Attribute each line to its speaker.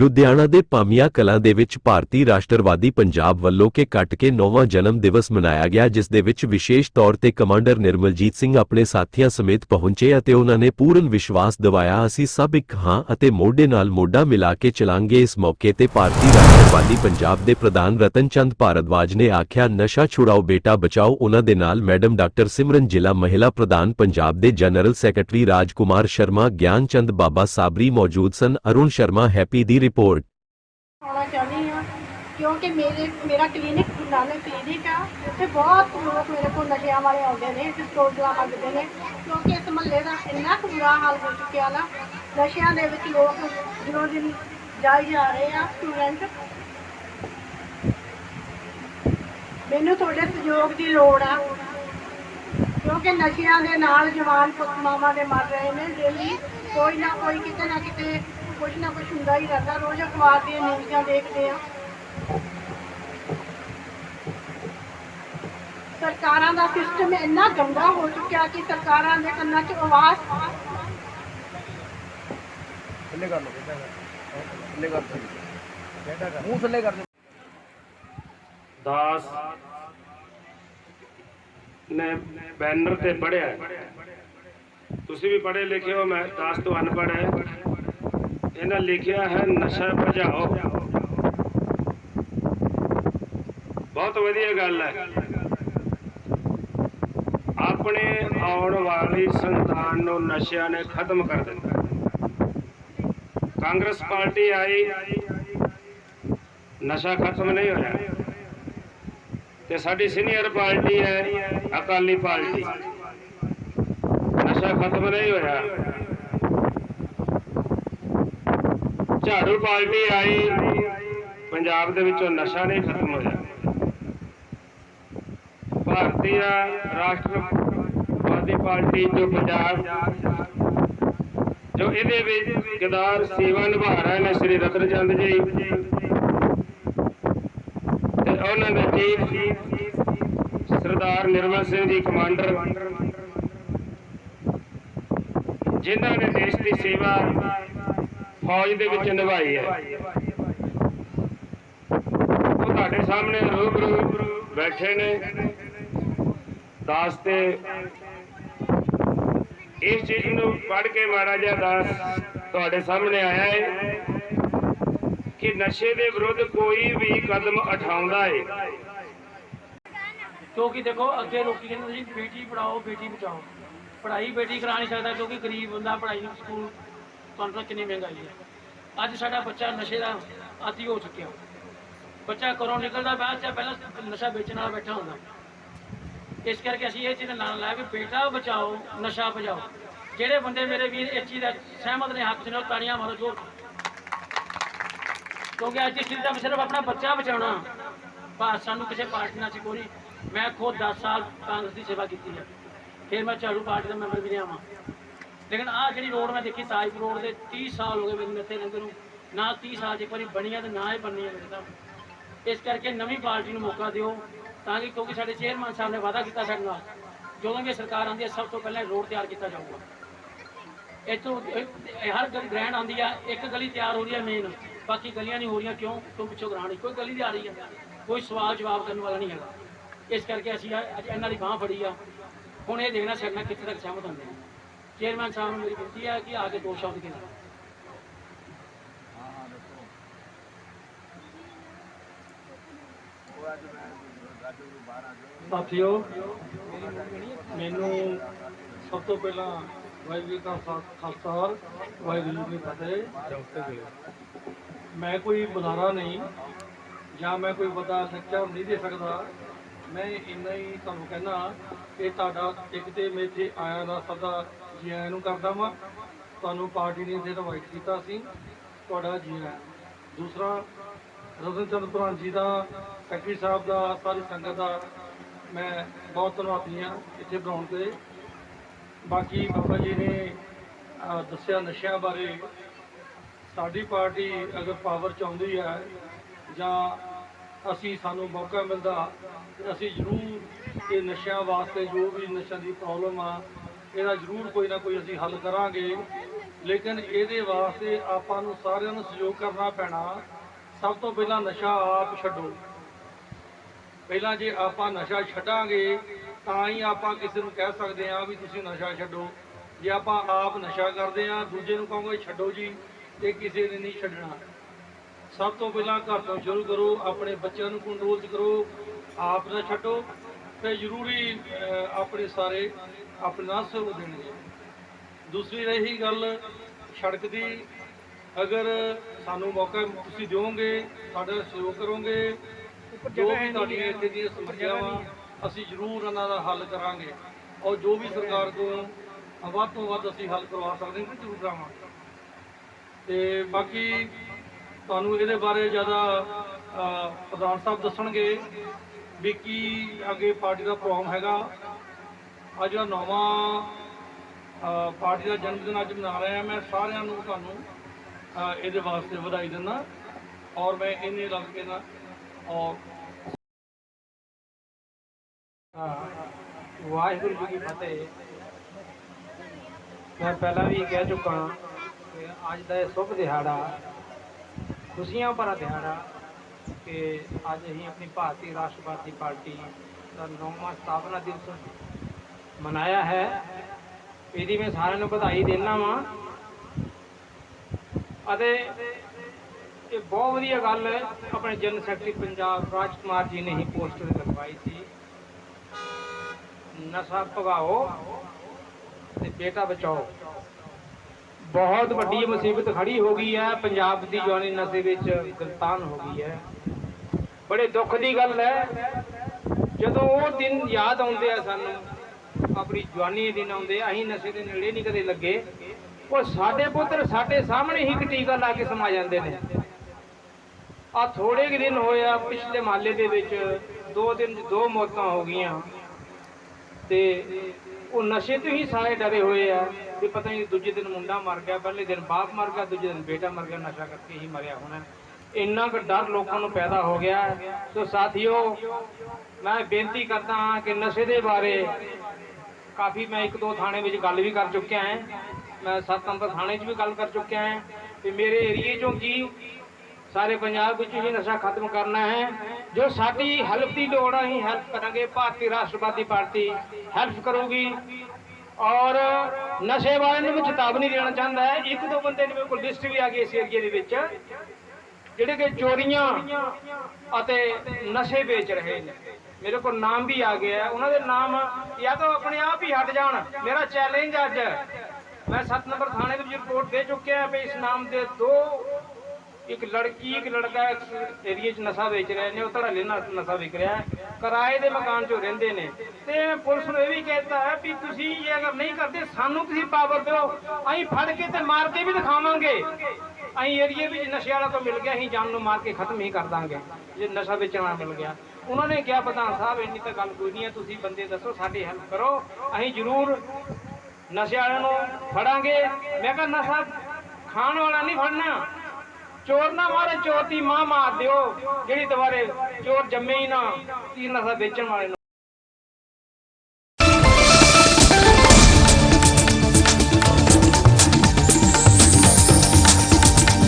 Speaker 1: ਲੁਧਿਆਣਾ ਦੇ ਪਾਮੀਆਂ ਕਲਾਂ ਦੇ ਵਿੱਚ ਭਾਰਤੀ ਰਾਸ਼ਟਰਵਾਦੀ ਪੰਜਾਬ ਵੱਲੋਂ ਕੇ ਕੱਟ ਕੇ ਨੌਵਾਂ ਜਨਮ ਦਿਵਸ ਮਨਾਇਆ ਗਿਆ, ਜਿਸ ਦੇ ਵਿੱਚ ਵਿਸ਼ੇਸ਼ ਤੌਰ ਤੇ ਕਮਾਂਡਰ ਨਿਰਮਲਜੀਤ ਸਿੰਘ ਆਪਣੇ ਸਾਥੀਆਂ ਸਮੇਤ ਪਹੁੰਚੇ ਅਤੇ ਉਹਨਾਂ ਨੇ ਪੂਰਨ ਵਿਸ਼ਵਾਸ ਦਿਵਾਇਆ, ਅਸੀਂ ਸਭ ਇੱਕ ਹਾਂ ਅਤੇ ਮੋਢੇ ਨਾਲ ਮੋਢਾ ਮਿਲਾ ਕੇ ਚਲਾਂਗੇ। ਇਸ ਮੌਕੇ ਤੇ ਭਾਰਤੀ ਰਾਸ਼ਟਰਵਾਦੀ ਪੰਜਾਬ ਦੇ ਪ੍ਰਧਾਨ ਰਤਨ ਚੰਦ ਭਾਰਦਵਾਜ ਨੇ ਆਖਿਆ, ਨਸ਼ਾ ਛੁਡਾਓ ਬੇਟਾ ਬਚਾਓ, ਉਹਨਾਂ ਦੇ ਨਾਲ ਮੈਡਮ ਡਾਕਟਰ ਸਿਮਰਨ ਜ਼ਿਲ੍ਹਾ ਮਹਿਲਾ ਪ੍ਰਧਾਨ ਪੰਜਾਬ ਦੇ ਜਨਰਲ ਸੈਕਟਰੀ ਰਾਜਕੁਮਾਰ ਸ਼ਰਮਾ, ਗਿਆਨ ਚੰਦ ਬਾਬਾ ਸਾਬਰੀ ਮੌਜੂਦ ਸਨ, ਅਰੁਣ ਸ਼ਰਮਾ ਹੈਪੀ ਦੀ ਰਿਪੋਰਟ
Speaker 2: ਆਉਣਾ ਚਾਹੁੰਦੀ ਹਾਂ, ਕਿਉਂਕਿ ਮੇਰੇ, ਮੇਰਾ ਕਲੀਨਿਕ ਗੁਰੂ ਕਲੀਨਿਕ ਆ, ਇੱਥੇ ਬਹੁਤ ਲੋਕ ਮੇਰੇ ਕੋਲ ਨਸ਼ਿਆਂ ਵਾਲੇ ਆਉਂਦੇ ਨੇ ਤੇ ਸਟੋਲਾਂ ਮੰਗਦੇ ਨੇ, ਕਿਉਂਕਿ ਇਸ ਮਹੱਲੇ ਦਾ ਇੰਨਾ ਕੁ ਬੁਰਾ ਹਾਲ ਹੋ ਚੁੱਕਿਆ ਨਾ, ਨਸ਼ਿਆਂ ਦੇ ਵਿੱਚ ਲੋਕ ਦਿਨੋਂ ਦਿਨ ਜਾਈ ਜਾ ਰਹੇ ਆ ਸਟੂਡੈਂਟ ਮੈਨੂੰ ਤੁਹਾਡੇ ਸਹਿਯੋਗ ਦੀ ਲੋੜ ਆ, ਕਿਉਂਕਿ ਨਸ਼ਿਆਂ ਦੇ ਨਾਲ ਜਵਾਨ ਪੁੱਤ ਮਾਵਾਂ ਦੇ ਮਰ ਰਹੇ ਨੇ ਡੇਲੀ ਕੋਈ ਨਾ ਕੋਈ ਕਿਤੇ ਨਾ ਕਿਤੇ ਕੁਛ ਨਾ ਕੁਛ ਹੁੰਦਾ ਹੀ ਰਹਿੰਦਾ ਰੋਜ਼ ਅਖਬਾਰ ਦੀਆਂ ਨਿਊਜ਼ਾਂ ਦੇਖਦੇ ਆ ਸਰਕਾਰਾਂ ਦਾ ਸਿਸਟਮ ਇੰਨਾ ਗੰਦਾ ਹੋ ਚੁੱਕਿਆ ਕਿ ਸਰਕਾਰਾਂ ਦੇ ਕੰਨਾਂ 'ਚ ਆਵਾਜ਼
Speaker 3: ਥੱਲੇ ਕਰ ਲਓ ਥੱਲੇ ਕਰ ਥੱਲੇ ਮੂੰਹ ਥੱਲੇ ਕਰ ਦਿਓ
Speaker 4: ਦਾਸ ਨੇ ਬੈਨਰ ਤੇ ਪੜਿਆ ਤੁਸੀਂ ਵੀ ਪੜ੍ਹੇ ਲਿਖੇ ਹੋ ਮੈਂ ਦਾਸ ਤੋਂ ਅਨਪੜ੍ਹ ਹੈ। ਇਹਨਾਂ ਲਿਖਿਆ ਹੈ, ਨਸ਼ਾ ਭਜਾਓ। ਬਹੁਤ ਵਧੀਆ ਗੱਲ ਹੈ। ਆਪਣੇ ਆਉਣ ਵਾਲੀ ਸੰਤਾਨ ਨੂੰ ਨਸ਼ਿਆਂ ਨੇ ਖਤਮ ਕਰ ਦਿੱਤਾ। ਕਾਂਗਰਸ ਪਾਰਟੀ ਆਈ, ਨਸ਼ਾ ਖਤਮ ਨਹੀਂ ਹੋਇਆ। ਤੇ ਸਾਡੀ ਸੀਨੀਅਰ ਪਾਰਟੀ ਹੈ, ਅਕਾਲੀ ਪਾਰਟੀ। ਨਸ਼ਾ ਖਤਮ ਨਹੀਂ ਹੋਇਆ। ਝਾੜੂ ਪਾਰਟੀ ਆਈ, ਪੰਜਾਬ ਦੇ ਵਿੱਚੋਂ ਨਸ਼ਾ ਨਹੀਂ ਖਤਮ ਹੋਇਆ। ਭਾਰਤੀ ਰਾਸ਼ਟਰਵਾਦੀ ਪਾਰਟੀ ਜੋ ਪੰਜਾਬ, ਜੋ ਇਹਦੇ ਵਿੱਚ ਕਿਰਦਾਰ, ਸੇਵਾ ਨਿਭਾ ਰਹੇ ਨੇ ਸ੍ਰੀ ਰਤਨ ਚੰਦ ਜੀ। ਤੇ ਉਹਨਾਂ ਦੇ ਚੀਫ ਸਰਦਾਰ ਨਿਰਮਲ ਸਿੰਘ ਜੀ, ਕਮਾਂਡਰ। ਜਿਨ੍ਹਾਂ ਨੇ ਦੇਸ਼ ਦੀ ਸੇਵਾ ਫੌਜ ਦੇ ਵਿੱਚ ਨਿਭਾਈ ਹੈ। ਉਹ ਤੁਹਾਡੇ ਸਾਹਮਣੇ ਰੂਬਰੂ ਬੈਠੇ ਨੇ। ਦਾਸ ਤੇ ਇਸ ਚੀਜ਼ ਨੂੰ ਪੜ੍ਹ ਕੇ ਮਾੜਾ ਜਿਹਾ ਦਾਸ ਤੁਹਾਡੇ ਸਾਹਮਣੇ ਆਇਆ ਹੈ ਕਿ ਨਸ਼ੇ ਦੇ ਵਿਰੁੱਧ ਕੋਈ ਵੀ ਕਦਮ ਉਠਾਉਂਦਾ ਹੈ
Speaker 5: ਕਿਉਂਕਿ ਦੇਖੋ, ਅੱਗੇ ਲੋਕੀ ਕਹਿੰਦੇ ਸੀ, ਬੇਟੀ ਪੜਾਓ ਬੇਟੀ ਬਚਾਓ। ਪੜਾਈ ਬੇਟੀ ਕਰਾ ਨਹੀਂ ਸਕਦਾ ਕਿਉਂਕਿ ਗਰੀਬ ਬੰਦਾ ਪੜ੍ਹਾਈ ਨੂੰ ਸਕੂਲ ਤੁਹਾਨੂੰ ਪਤਾ ਕਿੰਨੀ ਮਹਿੰਗਾਈ ਹੈ। ਅੱਜ ਸਾਡਾ ਬੱਚਾ ਨਸ਼ੇ ਦਾ ਆਦੀ ਹੋ ਚੁੱਕਿਆ। ਬੱਚਾ ਘਰੋਂ ਨਿਕਲਦਾ, ਬਾਅਦ ਚ ਪਹਿਲਾਂ ਨਸ਼ਾ ਵੇਚਣ ਵਾਲਾ ਬੈਠਾ ਹੁੰਦਾ। ਇਸ ਕਰਕੇ ਅਸੀਂ ਇਹ ਚੀਜ਼ ਨਾਲ ਲਾਇਆ ਵੀ ਬੇਟਾ ਬਚਾਓ, ਨਸ਼ਾ ਬਚਾਓ। ਜਿਹੜੇ ਬੰਦੇ ਮੇਰੇ ਵੀਰ ਇਸ ਚੀਜ਼ ਦਾ ਸਹਿਮਤ ਨੇ ਹੱਕ ਚ ਨੇ ਉਹ ਤਾੜੀਆਂ ਮਾਰੋ, ਜੋ ਕਿਉਂਕਿ ਅੱਜ ਇਸ ਚੀਜ਼ ਦਾ ਸਿਰਫ ਆਪਣਾ ਬੱਚਾ ਬਚਾਉਣਾ। ਬਸ ਸਾਨੂੰ ਕਿਸੇ ਪਾਰਟੀ ਨਾਲ ਕੋਈ ਮੈਂ ਖੁਦ 10 ਸਾਲ ਕਾਂਗਰਸ ਦੀ ਸੇਵਾ ਕੀਤੀ ਹੈ। ਫਿਰ ਮੈਂ ਝਾੜੂ ਪਾਰਟੀ ਦਾ ਮੈਂਬਰ ਵੀ ਰਿਹਾ ਵਾਂ। ਲੇਕਿਨ ਆਹ ਜਿਹੜੀ ਰੋਡ ਮੈਂ ਦੇਖੀ, ਤਾਜਪੁਰ ਰੋਡ ਦੇ 30 ਸਾਲ ਹੋ ਗਏ ਮੈਨੂੰ ਇੱਥੇ ਰਹਿੰਦੇ ਨੂੰ। ਨਾ 30 ਸਾਲ 'ਚ ਇੱਕ ਵਾਰੀ ਬਣੀਆਂ ਤੇ ਨਾ ਹੀ ਬਣਨੀਆਂ ਮੇਰੇ ਤਾਂ। ਇਸ ਕਰਕੇ ਨਵੀਂ ਪਾਰਟੀ ਨੂੰ ਮੌਕਾ ਦਿਓ ਤਾਂ ਕਿ ਕਿਉਂਕਿ ਸਾਡੇ ਚੇਅਰਮੈਨ ਸਾਹਿਬ ਨੇ ਵਾਅਦਾ ਕੀਤਾ ਸਾਡੇ ਨਾਲ, ਜਦੋਂ ਵੀ ਸਰਕਾਰ ਆਉਂਦੀ ਹੈ, ਸਭ ਤੋਂ ਪਹਿਲਾਂ ਰੋਡ ਤਿਆਰ ਕੀਤਾ ਜਾਊਗਾ। ਇੱਥੋਂ ਹਰ ਗਲੀ ਗ੍ਰੈਂਡ ਆਉਂਦੀ ਆ, ਇੱਕ ਗਲੀ ਤਿਆਰ ਹੋ ਰਹੀ ਹੈ ਮੇਨ ਬਾਕੀ ਗਲੀਆਂ ਨਹੀਂ ਹੋ ਰਹੀਆਂ, ਕਿਉਂ? ਕਿਉਂ ਪਿੱਛੋਂ ਗ੍ਰਾਂਡ ਕੋਈ ਗਲੀ ਦੀ ਆ ਰਹੀ ਹੈ ਕੋਈ ਸਵਾਲ ਜਵਾਬ ਕਰਨ ਵਾਲਾ ਨਹੀਂ ਹੈਗਾ। ਇਸ ਕਰਕੇ ਅਸੀਂ ਅੱਜ ਇਹਨਾਂ ਦੀ ਬਾਹ ਫੜੀ ਆ। ਹੁਣ ਇਹ ਦੇਖਣਾ ਸਾਡੇ ਨਾਲ ਕਿੱਥੇ ਤੱਕ ਸਹਿਮਤ ਹੁੰਦੇ ਨੇ ਚੇਅਰਮੈਨ ਸਾਹਿਬ ਨੂੰ ਮੇਰੀ ਬੇਨਤੀ ਹੈ ਕਿ ਆ ਕੇ ਦੋ ਸ਼ਬਦ ਕਹਿਣਾ
Speaker 6: ਸਾਥੀਓ ਮੈਨੂੰ ਸਭ ਤੋਂ ਪਹਿਲਾਂ ਵਾਹਿਗੁਰੂ ਦਾ ਖਾਲਸਾ ਵਾਹਿਗੁਰੂ ਜੀ ਕੀ ਫਤਿਹ। ਮੈਂ ਕੋਈ ਬੁਲਾਰਾ ਨਹੀਂ ਜਾਂ ਮੈਂ ਕੋਈ ਵੱਡਾ ਲੈਕਚਰ ਨਹੀਂ ਦੇ ਸਕਦਾ। ਮੈਂ ਇੰਨਾ ਹੀ ਤੁਹਾਨੂੰ ਕਹਿਣਾ ਕਿ ਤੁਹਾਡਾ ਇੱਕ ਤੇ ਮੈਂ ਇੱਥੇ ਆਇਆ ਦਾ ਸਦਾ ਜੀ ਆਇਆਂ ਨੂੰ ਕਰਦਾ ਵਾਂ। ਤੁਹਾਨੂੰ ਪਾਰਟੀ ਨੇ ਇੱਥੇ ਇਨਵਾਈਟ ਕੀਤਾ ਸੀ। ਤੁਹਾਡਾ ਜੀ ਆਇਆਂ। ਦੂਸਰਾ, ਰਤਨ ਚੰਦ ਪ੍ਰਧਾਨ ਜੀ ਦਾ ਸੈਕਟਰੀ ਸਾਹਿਬ ਦਾ, ਸਾਰੀ ਸੰਗਤ ਦਾ ਮੈਂ ਬਹੁਤ ਧੰਨਵਾਦੀ ਹਾਂ ਇੱਥੇ ਬਣਾਉਣ ਤੇ। ਬਾਕੀ ਬਾਬਾ ਜੀ ਨੇ ਦੱਸਿਆ ਨਸ਼ਿਆਂ ਬਾਰੇ। ਸਾਡੀ ਪਾਰਟੀ ਅਗਰ ਪਾਵਰ ਚ ਆਉਂਦੀ ਹੈ ਜਾਂ ਅਸੀਂ, ਸਾਨੂੰ ਮੌਕਾ ਮਿਲਦਾ, ਅਸੀਂ ਜ਼ਰੂਰ ਇਹ ਨਸ਼ਿਆਂ ਵਾਸਤੇ ਜੋ ਵੀ ਨਸ਼ਿਆਂ ਦੀ ਪ੍ਰੋਬਲਮ ਆ ਇਹਦਾ ਜ਼ਰੂਰ ਕੋਈ ਨਾ ਕੋਈ ਅਸੀਂ ਹੱਲ ਕਰਾਂਗੇ। ਲੇਕਿਨ ਇਹਦੇ ਵਾਸਤੇ ਆਪਾਂ ਨੂੰ ਸਾਰਿਆਂ ਨੂੰ ਸਹਿਯੋਗ ਕਰਨਾ ਪੈਣਾ। ਸਭ ਤੋਂ ਪਹਿਲਾਂ ਨਸ਼ਾ ਆਪ ਛੱਡੋ। ਪਹਿਲਾਂ ਜੇ ਆਪਾਂ ਨਸ਼ਾ ਛੱਡਾਂਗੇ, ਤਾਂ ਹੀ ਆਪਾਂ ਕਿਸੇ ਨੂੰ ਕਹਿ ਸਕਦੇ ਹਾਂ ਵੀ ਤੁਸੀਂ ਨਸ਼ਾ ਛੱਡੋ। ਜੇ ਆਪਾਂ ਆਪ ਨਸ਼ਾ ਕਰਦੇ ਹਾਂ, ਦੂਜੇ ਨੂੰ ਕਹੋਗੇ ਛੱਡੋ ਜੀ, ਇਹ ਕਿਸੇ ਨੇ ਨਹੀਂ ਛੱਡਣਾ। ਸਭ ਤੋਂ ਪਹਿਲਾਂ ਘਰ ਤੋਂ ਸ਼ੁਰੂ ਕਰੋ, ਆਪਣੇ ਬੱਚਿਆਂ ਨੂੰ ਕੰਟਰੋਲ 'ਚ ਕਰੋ। ਆਪ ਨਾ ਛੱਡੋ। ਤੇ ਜ਼ਰੂਰੀ ਆਪਣੇ ਸਾਰੇ ਆਪਣੇ ਨਾਲ ਸਹਿਯੋਗ ਦੇਣਗੇ ਦੂਸਰੀ ਰਹੀ ਗੱਲ ਸੜਕ ਦੀ। ਅਗਰ ਸਾਨੂੰ ਮੌਕਾ ਤੁਸੀਂ ਦਿਓਗੇ ਸਾਡਾ ਸਹਿਯੋਗ ਕਰੋਗੇ ਜੋ ਵੀ ਤੁਹਾਡੀਆਂ ਇੱਥੇ ਦੀਆਂ ਸਮੱਸਿਆਵਾਂ ਅਸੀਂ ਜ਼ਰੂਰ ਉਹਨਾਂ ਦਾ ਹੱਲ ਕਰਾਂਗੇ। ਔਰ ਜੋ ਵੀ ਸਰਕਾਰ ਕੋਲ ਵੱਧ ਤੋਂ ਵੱਧ ਅਸੀਂ ਹੱਲ ਕਰਵਾ ਸਕਦੇ ਹਾਂ ਜ਼ਰੂਰ ਕਰਾਵਾਂਗੇ। ਤੇ ਬਾਕੀ ਤੁਹਾਨੂੰ ਇਹਦੇ ਬਾਰੇ ਜ਼ਿਆਦਾ ਪ੍ਰਧਾਨ ਸਾਹਿਬ ਦੱਸਣਗੇ ਵੀ ਕੀ ਅੱਗੇ ਪਾਰਟੀ ਦਾ ਪ੍ਰੋਗਰਾਮ ਹੈਗਾ। ਅੱਜ ਦਾ ਨੌਵਾਂ ਪਾਰਟੀ ਦਾ ਜਨਮ ਦਿਨ ਅੱਜ ਮਨਾ ਰਹੇ ਹਾਂ। ਮੈਂ ਸਾਰਿਆਂ ਨੂੰ ਤੁਹਾਨੂੰ ਇਹਦੇ ਵਾਸਤੇ ਵਧਾਈ ਦਿੰਦਾ ਔਰ ਮੈਂ ਇਹਨੇ ਲੱਗ ਕੇ ਨਾ ਔਰ
Speaker 7: ਵਾਹਿਗੁਰੂ ਜੀ ਕੀ ਫਤਿਹ। ਮੈਂ ਪਹਿਲਾਂ ਵੀ ਕਹਿ ਚੁੱਕਾ ਕਿ ਅੱਜ ਦਾ ਇਹ ਸ਼ੁਭ ਦਿਹਾੜਾ, ਖੁਸ਼ੀਆਂ ਭਰਾ ਦਿਹਾੜਾ ਕਿ ਅੱਜ ਅਸੀਂ ਆਪਣੀ ਭਾਰਤੀ ਰਾਸ਼ਟਰਵਾਦੀ ਪਾਰਟੀ ਦਾ ਨੌਵਾਂ ਸਥਾਪਨਾ ਦਿਵਸ ਮਨਾਇਆ ਹੈ। ਇਹਦੀ ਮੈਂ ਸਾਰਿਆਂ ਨੂੰ ਵਧਾਈ ਦਿੰਦਾ ਵਾਂ। ਅਤੇ ਇਹ ਬਹੁਤ ਵਧੀਆ ਗੱਲ ਹੈ, ਆਪਣੇ ਜਨਰਲ ਸੈਕਟਰੀ ਪੰਜਾਬ ਰਾਜ ਕੁਮਾਰ ਜੀ ਨੇ ਹੀ ਪੋਸਟਰ ਲਗਵਾਈ ਸੀ। ਨਸ਼ਾ ਭਗਾਓ ਤੇ ਬੇਟਾ ਬਚਾਓ। ਬਹੁਤ ਵੱਡੀ ਮੁਸੀਬਤ ਖੜੀ ਹੋ ਗਈ ਹੈ, ਪੰਜਾਬ ਦੀ ਜਵਾਨੀ ਨਸ਼ੇ ਵਿੱਚ ਗ੍ਰਿਫਤਾਰ ਹੋ ਗਈ ਹੈ। ਬੜੇ ਦੁੱਖ ਦੀ ਗੱਲ ਹੈ, ਜਦੋਂ ਉਹ ਦਿਨ ਯਾਦ ਆਉਂਦੇ ਆ ਸਾਨੂੰ ਆਪਣੀ ਜਵਾਨੀ ਦੇ ਦਿਨ ਆਉਂਦੇ ਅਸੀਂ ਨਸ਼ੇ ਦੇ ਨੇੜੇ ਨਹੀਂ ਕਦੇ ਲੱਗੇ। ਉਹ ਸਾਡੇ ਪੁੱਤਰ ਸਾਡੇ ਸਾਹਮਣੇ ਹੀ ਇੱਕ ਲਾ ਕੇ ਸਮਾ ਜਾਂਦੇ ਨੇ। ਆ ਥੋੜੇ ਕੁ ਦਿਨ ਹੋਏ ਪਿਛਲੇ ਮਾਲੇ ਦੇ ਵਿੱਚ ਦੋ ਦਿਨ, ਦੋ ਮੌਤਾਂ ਹੋ ਗਈਆਂ। ਤੇ ਉਹ ਨਸ਼ੇ ਤੋਂ ਹੀ ਸਾਰੇ ਡਰੇ ਹੋਏ ਆ ਵੀ ਪਤਾ ਨਹੀਂ ਦੂਜੇ ਦਿਨ ਮੁੰਡਾ ਮਰ ਗਿਆ, ਪਹਿਲੇ ਦਿਨ ਬਾਪ ਮਰ ਗਿਆ, ਦੂਜੇ ਦਿਨ ਬੇਟਾ ਮਰ ਗਿਆ, ਨਸ਼ਾ ਕਰਕੇ ਹੀ ਮਰਿਆ ਹੋਣਾ। ਇੰਨਾ ਕੁ ਡਰ ਲੋਕਾਂ ਨੂੰ ਪੈਦਾ ਹੋ ਗਿਆ। ਸੋ ਸਾਥੀਓ, ਮੈਂ ਬੇਨਤੀ ਕਰਦਾ ਹਾਂ ਕਿ ਨਸ਼ੇ ਦੇ ਬਾਰੇ ਕਾਫੀ ਮੈਂ ਇੱਕ ਦੋ ਥਾਣੇ ਵਿੱਚ ਗੱਲ ਵੀ ਕਰ ਚੁੱਕਿਆ ਹਾਂ। ਮੈਂ ਸੱਤ ਨੰਬਰ ਥਾਣੇ 'ਚ ਵੀ ਗੱਲ ਕਰ ਚੁੱਕਿਆ ਹਾਂ ਤੇ ਮੇਰੇ ਏਰੀਏ 'ਚੋਂ ਕੀ ਸਾਰੇ ਪੰਜਾਬ ਵਿੱਚ ਹੀ ਨਸ਼ਾ ਖਤਮ ਕਰਨਾ ਹੈ। ਜੋ ਸਾਡੀ ਹੈਲਪ ਦੀ ਲੋੜ ਹੈ ਅਸੀਂ ਹੈਲਪ ਕਰਾਂਗੇ। ਭਾਰਤੀ ਰਾਸ਼ਟਰਵਾਦੀ ਪਾਰਟੀ ਹੈਲਪ ਕਰੂਗੀ। ਔਰ ਨਸ਼ੇ ਵਾਲਿਆਂ ਨੂੰ ਵੀ ਚੇਤਾਵਨੀ ਦੇਣਾ ਚਾਹੁੰਦਾ ਹੈ। ਇੱਕ ਦੋ ਬੰਦੇ ਨੇ ਮੇਰੇ ਕੋਲ ਲਿਸਟ ਵੀ ਆ ਗਈ ਇਸ ਏਰੀਏ ਦੇ ਵਿੱਚ, ਜਿਹੜੇ ਕਿ ਚੋਰੀਆਂ ਅਤੇ ਨਸ਼ੇ ਵੇਚ ਰਹੇ ਨੇ। ਮੇਰੇ ਕੋਲ ਨਾਮ ਵੀ ਆ ਗਿਆ ਉਹਨਾਂ ਦੇ ਨਾਮ ਜਾਂ ਤਾਂ ਆਪਣੇ ਆਪ ਹੀ ਹਟ ਜਾਣ। ਮੇਰਾ ਚੈਲੰਜ ਅੱਜ ਮੈਂ 7 ਨੰਬਰ ਥਾਣੇ ਦੇ ਵਿੱਚ ਰਿਪੋਰਟ ਦੇ ਚੁੱਕਿਆ ਵੀ ਇਸ ਨਾਮ ਦੇ ਦੋ ਇੱਕ ਲੜਕੀ, ਇੱਕ ਲੜਕਾ ਏਰੀਏ 'ਚ ਨਸ਼ਾ ਵੇਚ ਰਹੇ ਨੇ, ਉਹ ਧੜੱਲੇ ਨਾਲ ਨਸ਼ਾ ਵਿਕ ਰਿਹਾ ਕਿਰਾਏ ਦੇ ਮਕਾਨ 'ਚੋਂ ਰਹਿੰਦੇ ਨੇ। ਤੇ ਪੁਲਿਸ ਨੂੰ ਇਹ ਵੀ ਕਹਿਤਾ ਹੈ ਵੀ ਤੁਸੀਂ ਇਹ ਅਗਰ ਨਹੀਂ ਕਰਦੇ, ਸਾਨੂੰ ਤੁਸੀਂ ਪਾਵਰ ਦਿਓ। ਅਸੀਂ ਫੜ ਕੇ ਤੇ ਮਾਰ ਕੇ ਵੀ ਦਿਖਾਵਾਂਗੇ। ਅਸੀਂ ਏਰੀਏ ਵਿੱਚ ਨਸ਼ੇ ਵਾਲਾ ਤੋਂ ਮਿਲ ਗਿਆ, ਅਸੀਂ ਜਾਨ ਨੂੰ ਮਾਰ ਕੇ ਖਤਮ ਹੀ ਕਰ ਦਾਂਗੇ। ਜੇ ਨਸ਼ਾ ਵੇਚਣਾ ਮਿਲ ਗਿਆ। ਉਹਨਾਂ ਨੇ ਕਿਹਾ, ਪ੍ਰਧਾਨ ਸਾਹਿਬ, ਇੰਨੀ ਤਾਂ ਗੱਲ ਕੋਈ ਨਹੀਂ ਹੈ, ਤੁਸੀਂ ਬੰਦੇ ਦੱਸੋ, ਸਾਡੀ ਹੈਲਪ ਕਰੋ। ਅਸੀਂ ਜ਼ਰੂਰ ਨਸ਼ੇ ਵਾਲਿਆਂ ਨੂੰ ਫੜਾਂਗੇ। ਮੈਂ ਕਿਹਾ ਨਸ਼ਾ ਖਾਣ ਵਾਲਾ ਨਹੀਂ ਫੜਨਾ। ਚੋਰ ਨਾ ਮਾਰੇ, ਚੋਰ ਦੀ ਮਾਂ ਮਾਰ ਦਿਓ। ਜਿਹੜੀ ਦੁਬਾਰੇ ਚੋਰ ਜੰਮੇ ਹੀ ਨਾ ਤੀ ਨਸ਼ਾ ਵੇਚਣ ਵਾਲੇ ਨੂੰ।